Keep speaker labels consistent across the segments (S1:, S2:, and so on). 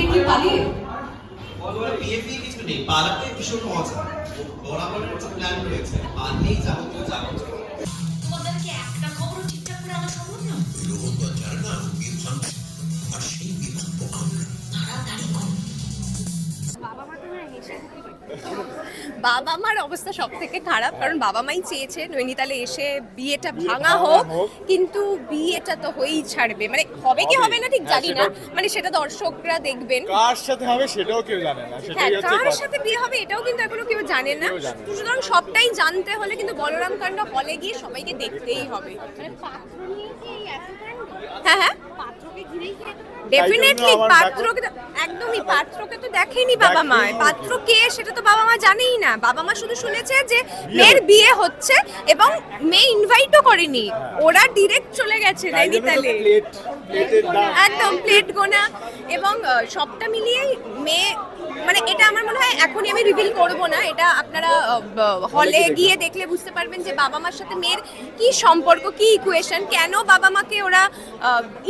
S1: পেয়ে কি পালিয়ে
S2: বড় বিয়ে ফিয়ে কিছু নেই পালাতে ভীষণ মজা বরাবর করছে প্ল্যান রয়েছে পারলেই যাবতীয় যাবতীয়।
S3: তোমাদেরকে একটা খবরও ঠিকঠাক নয়
S4: বাবা মার অবস্থা সব থেকে খারাপ কারণ বাবা মাই চেয়েছে নৈনিতালে এসে বিয়েটা ভাঙা হোক কিন্তু বিয়েটা তো হয়েই ছাড়বে। মানে হবে কি হবে না ঠিক
S5: হ্যাঁ,
S4: জানি না। মানে সেটা দর্শকরা দেখবেন।
S5: কার সাথে হবে সেটাও কেউ জানে না।
S4: হ্যাঁ
S5: সেটাই হচ্ছে
S4: কার সাথে বিয়ে হবে এটাও কিন্তু এখনও কেউ জানে না। সুতরাং সবটাই জানতে হলে কিন্তু বলরাম কাণ্ড হলে গিয়ে সবাইকে দেখতেই হবে। হ্যাঁ হ্যাঁ। ডেফিনেটলি পাত্রকে একদমই পাত্রকে তো দেখেনি বাবা মা পাত্র কে সেটা তো বাবা মা জানেই না। বাবা মা শুধু শুনেছে যে মেয়ের বিয়ে হচ্ছে এবং মেয়ে ইনভাইটও করেনি। ওরা ডিরেক্ট চলে গেছে নৈনিতালে একদম প্লেট গোনা। এবং সবটা মিলিয়েই মেয়ে মানে এটা আমার মনে হয় এখনই আমি রিভিল করব না। এটা আপনারা হলে গিয়ে দেখলে বুঝতে পারবেন যে বাবা মার সাথে মেয়ের কি সম্পর্ক কি ইকুয়েশন কেন বাবা মাকে ওরা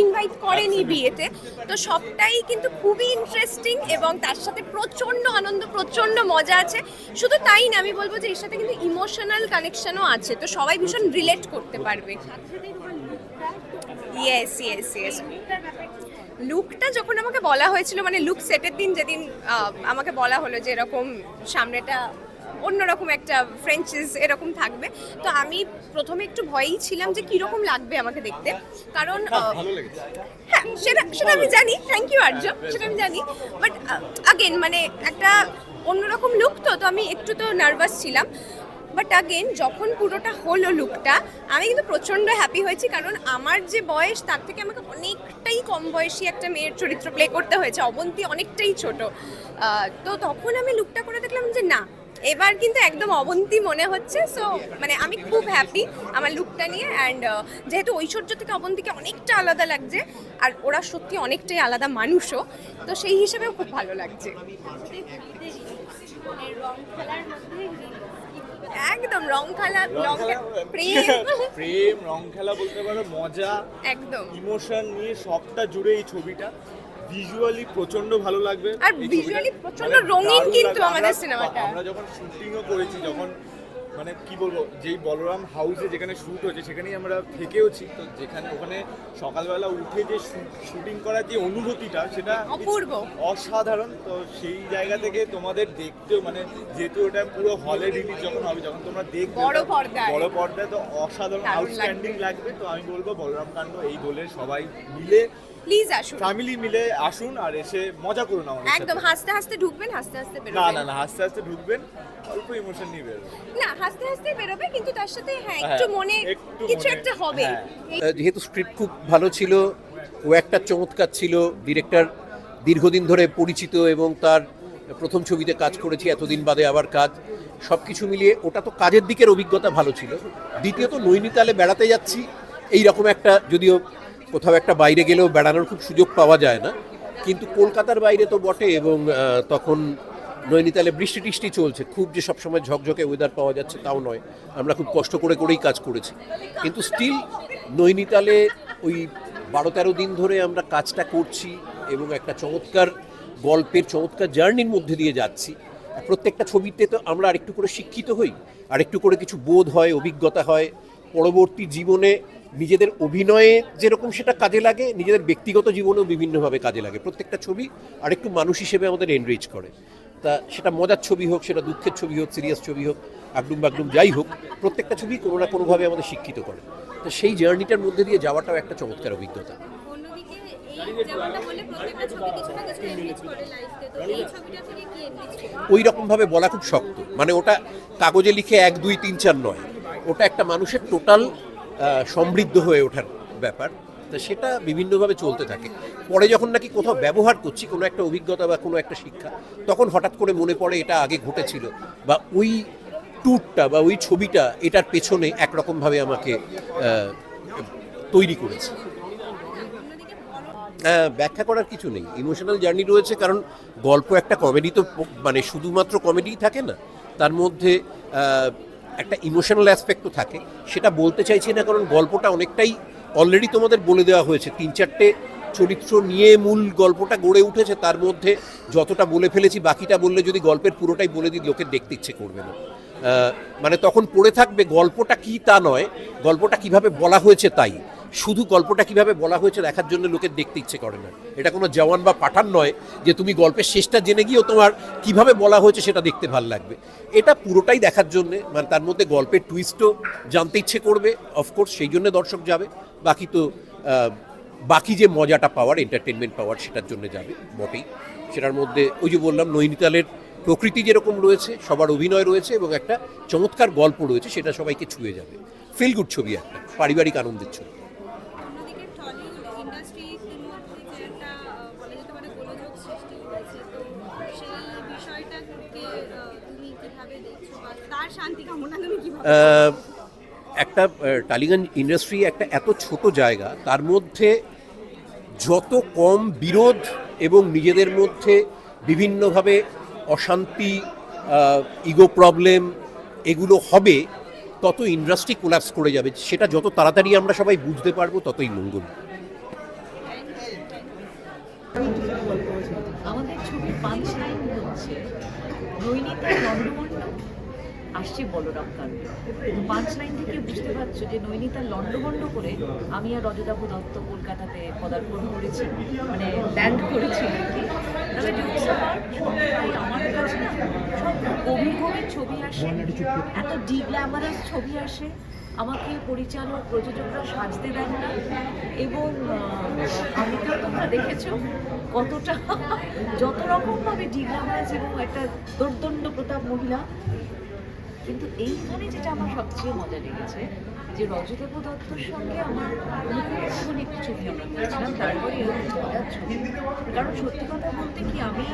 S4: ইনভাইট করেনি বিয়েতে। তো সবটাই কিন্তু খুবই ইন্টারেস্টিং এবং তার সাথে প্রচণ্ড আনন্দ প্রচণ্ড মজা আছে। শুধু তাই না আমি বলব যে এর সাথে কিন্তু ইমোশনাল কানেকশনও আছে। তো সবাই ভীষণ রিলেট করতে পারবে। ইয়েস ইয়েস ইয়েস লুকটা যখন আমাকে বলা হয়েছিল মানে লুক সেটের দিন যেদিন আমাকে বলা হলো যে এরকম সামনেটা অন্যরকম একটা ফ্রেঞ্চিস এরকম থাকবে তো আমি প্রথমে একটু ভয়েই ছিলাম যে কীরকম লাগবে আমাকে দেখতে। কারণ হ্যাঁ সেটা সেটা আমি জানি থ্যাংক ইউ আর্য সেটা আমি জানি। বাট আগেন মানে একটা অন্যরকম লুক তো তো আমি একটু তো নার্ভাস ছিলাম। বাট আগেন যখন পুরোটা হলো লুকটা আমি কিন্তু প্রচণ্ড হ্যাপি হয়েছি কারণ আমার যে বয়স, তার থেকে আমাকে অনেকটাই কম বয়সী একটা মেয়ের চরিত্র প্লে করতে হয়েছে। অবন্তী অনেকটাই ছোট। তো তখন আমি লুকটা করে দেখলাম যে না, এবার কিন্তু একদম অবন্তি মনে হচ্ছে। সো মানে আমি খুব হ্যাপি আমার লুকটা নিয়ে। অ্যান্ড যেহেতু ঐশ্বর্য থেকে অবন্তিকে অনেকটা আলাদা লাগছে, আর ওরা সত্যি অনেকটাই আলাদা মানুষও, তো সেই হিসেবেও খুব ভালো লাগছে। একদম রং খেলা রং খেলা প্রেম।
S5: প্রেম রং খেলা বলতে পারো মজা
S4: একদম।
S5: ইমোশন নিয়ে সবটা জুড়ে এই ছবিটা। ভিজুয়ালি প্রচণ্ড ভালো লাগবে
S4: আর ভিজুয়ালি প্রচণ্ড
S5: মানে
S4: রঙিন কিন্তু আমাদের সিনেমাটা।
S5: আমরা যখন শুটিংও করেছি যখন মানে কি বলব যেই বলরাম হাউসে যেখানে শ্যুট হচ্ছে সেখানেই আমরা থেকেওছি। তো যেখানে ওখানে সকালবেলা উঠে যে শুটিং করার যে অনুভূতিটা সেটা
S4: অপূর্ব।
S5: অসাধারণ। তো সেই জায়গা থেকে তোমাদের দেখতেও মানে যেহেতু ওটা পুরো হলে রিলিজ যখন হবে যখন তোমরা দেখবে
S4: বড় পর্দায়।
S5: বড় পর্দায় তো অসাধারণ আউটস্ট্যান্ডিং লাগবে। তো আমি বলব বলরাম কাণ্ড এই দোলে সবাই মিলে
S4: প্লিজ আসুন।
S5: ফ্যামিলি মিলে আসুন আর এসে মজা করুন আমাদের
S4: একদম হাসতে হাসতে ঢুকবেন হাসতে হাসতে
S5: না না না হাসতে হাসতে ঢুকবেন। অল্প ইমোশন নিয়ে বেরোবেন
S4: না হাসতে হাসতে বেরোবে কিন্তু তার সাথে হ্যাঁ
S5: হ্যাঁ,
S4: একটু মনে কিছু একটা হবে।
S5: হ্যাঁ।
S6: যেহেতু স্ক্রিপ্ট খুব ভালো ছিল ও একটা চমৎকার ছিল ডিরেক্টর দীর্ঘদিন ধরে পরিচিত এবং তার প্রথম ছবিতে কাজ করেছি এতদিন বাদে আবার কাজ সব কিছু মিলিয়ে ওটা তো কাজের দিকের অভিজ্ঞতা ভালো ছিল। দ্বিতীয়ত নৈনিতালে বেড়াতে যাচ্ছি এই রকম একটা যদিও কোথাও একটা বাইরে গেলেও বেড়ানোর খুব সুযোগ পাওয়া যায় না কিন্তু কলকাতার বাইরে তো বটে এবং তখন নৈনিতালে বৃষ্টি টিষ্টি চলছে। খুব যে সবসময় ঝকঝকে ওয়েদার পাওয়া যাচ্ছে তাও নয়। আমরা খুব কষ্ট করে করেই কাজ করেছি। কিন্তু স্টিল নৈনিতালে ওই বারো তেরো দিন ধরে আমরা কাজটা করছি এবং একটা চমৎকার গল্পের, চমৎকার জার্নির মধ্যে দিয়ে যাচ্ছি। প্রত্যেকটা ছবিতে তো আমরা আরেকটু করে শিক্ষিত হই, আরেকটু করে কিছু বোধ হয়, অভিজ্ঞতা হয়। পরবর্তী জীবনে নিজেদের অভিনয়ে যেরকম সেটা কাজে লাগে, নিজেদের ব্যক্তিগত জীবনেও বিভিন্নভাবে কাজে লাগে। প্রত্যেকটা ছবি আরেকটু মানুষ হিসেবে আমাদের এনরিচ করে। তা সেটা মজার ছবি হোক সেটা দুঃখের ছবি হোক সিরিয়াস ছবি হোক আগডুম বাগডুম যাই হোক প্রত্যেকটা ছবি কোনো না কোনোভাবে আমাদের শিক্ষিত করে। তো সেই জার্নিটার মধ্যে দিয়ে যাওয়াটাও একটা চমৎকার অভিজ্ঞতা। ওই রকমভাবে বলা খুব শক্ত। মানে ওটা কাগজে লিখে এক দুই তিন চার নয়। ওটা একটা মানুষের টোটাল সমৃদ্ধ হয়ে ওঠার ব্যাপার। তা সেটা বিভিন্নভাবে চলতে থাকে। পরে যখন নাকি কোথাও ব্যবহার করছি কোনো একটা অভিজ্ঞতা বা কোনো একটা শিক্ষা তখন হঠাৎ করে মনে পড়ে এটা আগে ঘটেছিল বা ওই ট্যুরটা বা ওই ছবিটা এটার পেছনে একরকমভাবে আমাকে তৈরি করেছে। হ্যাঁ, ব্যাখ্যা করার কিছু নেই। ইমোশনাল জার্নি রয়েছে কারণ গল্প একটা কমেডি তো মানে শুধুমাত্র কমেডিই থাকে না। তার মধ্যে একটা ইমোশনাল অ্যাসপেক্টও থাকে। সেটা বলতে চাইছি না কারণ গল্পটা অনেকটাই অলরেডি তোমাদের বলে দেওয়া হয়েছে, তিন চারটে চরিত্র নিয়ে মূল গল্পটা গড়ে উঠেছে, তার মধ্যে যতটা বলে ফেলেছি, বাকিটা বললে যদি গল্পের পুরোটাই বলে দিই লোকের দেখতে ইচ্ছে করবে না। মানে তখন পড়ে থাকবে গল্পটা কি তা নয়, গল্পটা কীভাবে বলা হয়েছে তাই। শুধু গল্পটা কীভাবে বলা হয়েছে দেখার জন্য লোকের দেখতে ইচ্ছে করে না। এটা কোনো জওয়ান বা পাঠান নয় যে তুমি গল্পের শেষটা জেনে গিয়েও তোমার কীভাবে বলা হয়েছে সেটা দেখতে ভালো লাগবে। এটা পুরোটাই দেখার জন্য মানে তার মধ্যে গল্পের টুইস্টও জানতে ইচ্ছে করবে অফকোর্স সেই জন্য দর্শক যাবে। বাকি তো বাকি যে মজাটা পাওয়ার এন্টারটেনমেন্ট পাওয়ার সেটার জন্য যাবে, বটেই। সেটার মধ্যে ওই যে বললাম, নৈনিতালের প্রকৃতি যেরকম রয়েছে, সবার অভিনয় রয়েছে এবং একটা চমৎকার গল্প রয়েছে, সেটা সবাইকে ছুঁয়ে যাবে। ফিল গুড ছবি একটা, পারিবারিক আনন্দের ছবি
S7: অন্যদিকে টলিউড ইন্ডাস্ট্রির মধ্যে যে একটা আহ, বলা যেতে পারে গোলযোগ সৃষ্টি হয়েছে তো সেই বিষয়টাকে আহ, তুমি কীভাবে দেখছ বা তার শান্তি কামনা তুমি কীভাবে
S6: আহ, একটা টালিগঞ্জ ইন্ডাস্ট্রি একটা এত ছোট জায়গা, তার মধ্যে যত কম বিরোধ এবং নিজেদের মধ্যে বিভিন্নভাবে অশান্তি ইগো প্রবলেম এগুলো হবে, তত ইন্ডাস্ট্রি কোলাপস করে যাবে। সেটা যত তাড়াতাড়ি আমরা সবাই বুঝতে পারব, ততই মঙ্গল।
S1: আমাদের পাঁচ লাইন হচ্ছে আসছে বলরাম কাণ্ড পাঁচ লাইন থেকে বুঝতে পারছ যে নৈনিতা লন্ডমন্ড করে আমি আর রজতাভ দত্ত কলকাতাতে পদার্পণ করেছি মানে ল্যান্ড করেছি আর কি। আমার কাছে সব ছবি আসে এত ডিগ্ল্যামারাস ছবি আসে আমাকে পরিচালক প্রযোজকরা সাজতে দেন না এবং আহ, আমিকেও তোমরা দেখেছ কতটা যত রকমভাবে ডিগ্রামারাস এবং একটা দুর্দণ্ড প্রতাপ মহিলা কিন্তু এইখানে যেটা আমার সবচেয়ে মজা লেগেছে, যে রজদেব দত্তর সঙ্গে আমার একটি ছবি আমরা তারপরে ছবি। কারণ সত্যি কথা বলতে কি, আমি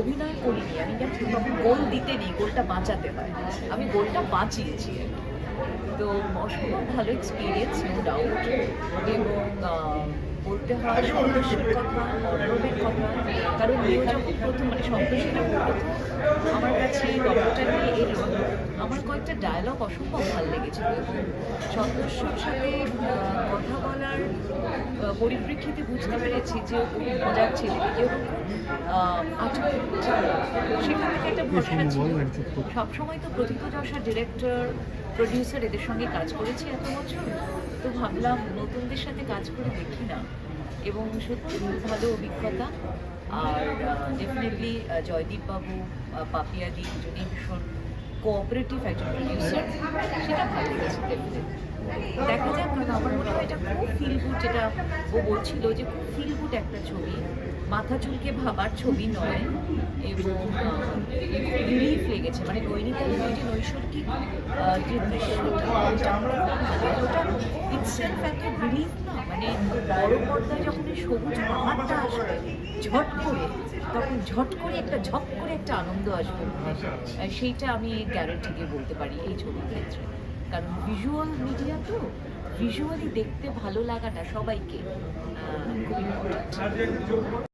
S1: অভিনয় করিনি, আমি তখন গোল দিতে নেই গোলটা বাঁচাতে হয়। আমি গোলটা বাঁচিয়েছি তো অসম্ভব ভালো এক্সপিরিয়েন্স নো ডাউট এবং বলতে হয় সন্তোষের কথা কারণ নিয়ে যখন প্রথম মানে সন্তোষী আমার কাছে এই গল্পটা নিয়ে এলো আমার কয়েকটা ডায়লগ অসম্ভব ভালো লেগেছিল এবং সন্তোষের সাথে কথা বলার পরিপ্রেক্ষিতে বুঝতে পেরেছি যে ও খুব মজার ছেলে সেখান থেকে একটা ভরসা ছিল। সবসময় তো প্রথিত যশা ডিরেক্টর প্রডিউসার এদের সঙ্গে কাজ করেছি এত বছর। তো ভাবলাম নতুনদের সাথে কাজ করে দেখি না। এবং সত্যি খুব ভালো অভিজ্ঞতা। আর ডেফিনেটলি জয়দীপ বাবু পাপিয়াদি দুজনেই ভীষণ কোঅপারেটিভ একজন প্রডিউসার সেটা ভালো লেগেছে দেখা যাক, কারণ আমার মনে হয় এটা খুব ফিল গুড যেটা ও বলছিল যে খুব ফিল গুড একটা ছবি। মাথা চুলকে ভাবার ছবি নয়। এবং লেগেছে মানে ওই যে নৈসর্গিক যে রিলিফ না। মানে বড় পর্দায় যখন সবুজ পাহাড়টা আসবে, ঝট করে, তখন ঝট করে একটা, ঝপ করে একটা আনন্দ আসবে। সেইটা আমি গ্যারেন্টি দিয়ে বলতে পারি এই ছবির ক্ষেত্রে। কারণ ভিজুয়াল মিডিয়া তো ভিজুয়ালি দেখতে ভালো লাগাটা সবাইকে খুব ইম্পর্টেন্ট